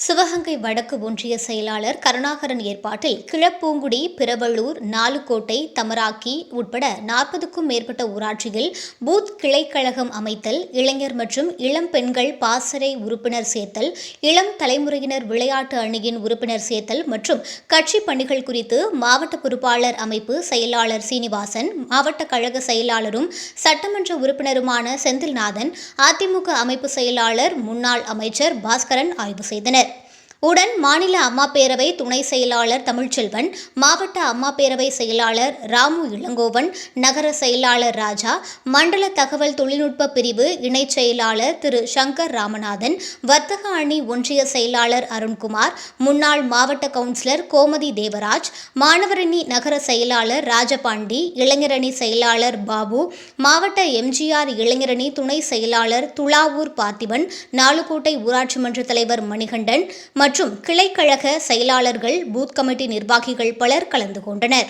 சிவகங்கை வடக்கு ஒன்றிய செயலாளர் கருணாகரன் ஏற்பாட்டில் கிழப்பூங்குடி பிரவள்ளூர் நாலுக்கோட்டை தமராக்கி உட்பட நாற்பதுக்கும் மேற்பட்ட ஊராட்சியில் பூத் கிளைக்கழகம் அமைத்தல் இளைஞர் மற்றும் இளம் பெண்கள் பாசறை உறுப்பினர் சேர்த்தல் இளம் தலைமுறையினர் விளையாட்டு அணியின் உறுப்பினர் சேர்த்தல் மற்றும் கட்சி பணிகள் குறித்து மாவட்ட பொறுப்பாளர் அமைப்பு செயலாளர் சீனிவாசன் மாவட்ட கழக செயலாளரும் சட்டமன்ற உறுப்பினருமான செந்தில்நாதன் அதிமுக அமைப்பு செயலாளர் முன்னாள் அமைச்சர் பாஸ்கரன் ஆய்வு செய்தனர். உடன் மாநில அம்மா பேரவை துணை செயலாளர் தமிழ்ச்செல்வன் மாவட்ட அம்மா பேரவை செயலாளர் ராமு இளங்கோவன் நகர செயலாளர் ராஜா மண்டல தகவல் தொழில்நுட்ப பிரிவு இணைச் செயலாளர் திரு சங்கர் ராமநாதன் வர்த்தக அணி ஒன்றிய செயலாளர் அருண்குமார் முன்னாள் மாவட்ட கவுன்சிலர் கோமதி தேவராஜ் மாணவரணி நகர செயலாளர் ராஜபாண்டி இளைஞரணி செயலாளர் பாபு மாவட்ட எம்ஜிஆர் இளைஞரணி துணை செயலாளர் துளாவூர் பார்த்திபன் நாலுக்கோட்டை ஊராட்சி மன்ற தலைவர் மணிகண்டன் மற்றும் கிளைக்கழக செயலாளர்கள் பூத் கமிட்டி நிர்வாகிகள் பலர் கலந்து கொண்டனர்.